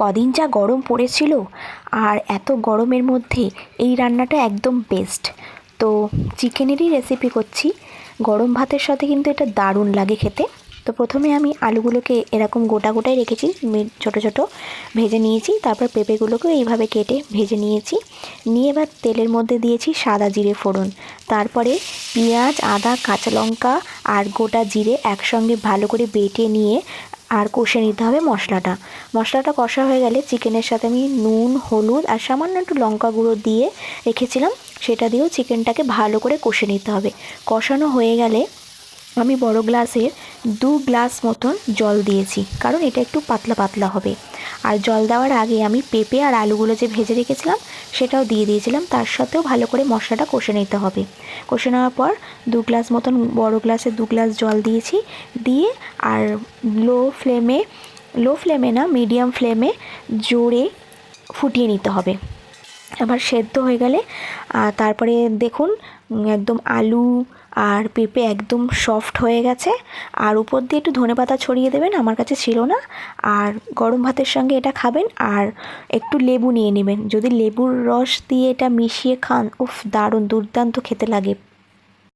কদিন যা গরম পড়েছিল আর এত গরমের মধ্যে এই রান্নাটা একদম বেস্ট তো চিকেনেরই রেসিপি করছি। গরম ভাতের সাথে কিন্তু এটা দারুণ লাগে খেতে। তো প্রথমে আমি আলুগুলোকে এরকম গোটা গোটাই রেখেছি ছোটো ছোটো ভেজে নিয়েছি, তারপর পেঁপেগুলোকেও এইভাবে কেটে ভেজে নিয়েছি। নিয়ে এবার তেলের মধ্যে দিয়েছি সাদা জিরে ফোড়ন। তারপরে পেঁয়াজ, আদা, কাঁচা লঙ্কা আর গোটা জিরে একসঙ্গে ভালো করে বেটে নিয়ে আর কষে নিতে হবে মশলাটা। মশলাটা কষা হয়ে গেলে চিকেনের সাথে আমি নুন, হলুদ আর সামান্য একটু লঙ্কা গুঁড়ো দিয়ে রেখেছিলাম। সেটা দিয়েও চিকেনটাকে ভালো করে কষে নিতে হবে। কষানো হয়ে গেলে আমি বড় গ্লাসের দু গ্লাস মতন জল দিয়েছি, কারণ এটা একটু পাতলা পাতলা হবে। আর জল দেওয়ার আগে আমি পেঁপে আর আলুগুলো যে ভেজে রেখেছিলাম, সেটাও দিয়ে দিয়েছিলাম। তার সাথেও ভালো করে মশলাটা কষে নিতে হবে। কষে নেওয়ার পর দু গ্লাস মতন, বড় গ্লাসে দু গ্লাস জল দিয়েছি। দিয়ে আর লো ফ্লেমে লো ফ্লেমে না, মিডিয়াম ফ্লেমে জোরে ফুটিয়ে নিতে হবে। আবার সেদ্ধ হয়ে গেলে তারপরে দেখুন, একদম আলু আর পেঁপে একদম সফট হয়ে গেছে। আর উপর দিয়ে একটু ধনে পাতা ছড়িয়ে দেবেন, আমার কাছে ছিল না। আর গরম ভাতের সঙ্গে এটা খাবেন, আর একটু লেবু নিয়ে নেবেন। যদি লেবুর রস দিয়ে এটা মিশিয়ে খান, উফ, দারুণ, দুর্দান্ত খেতে লাগে।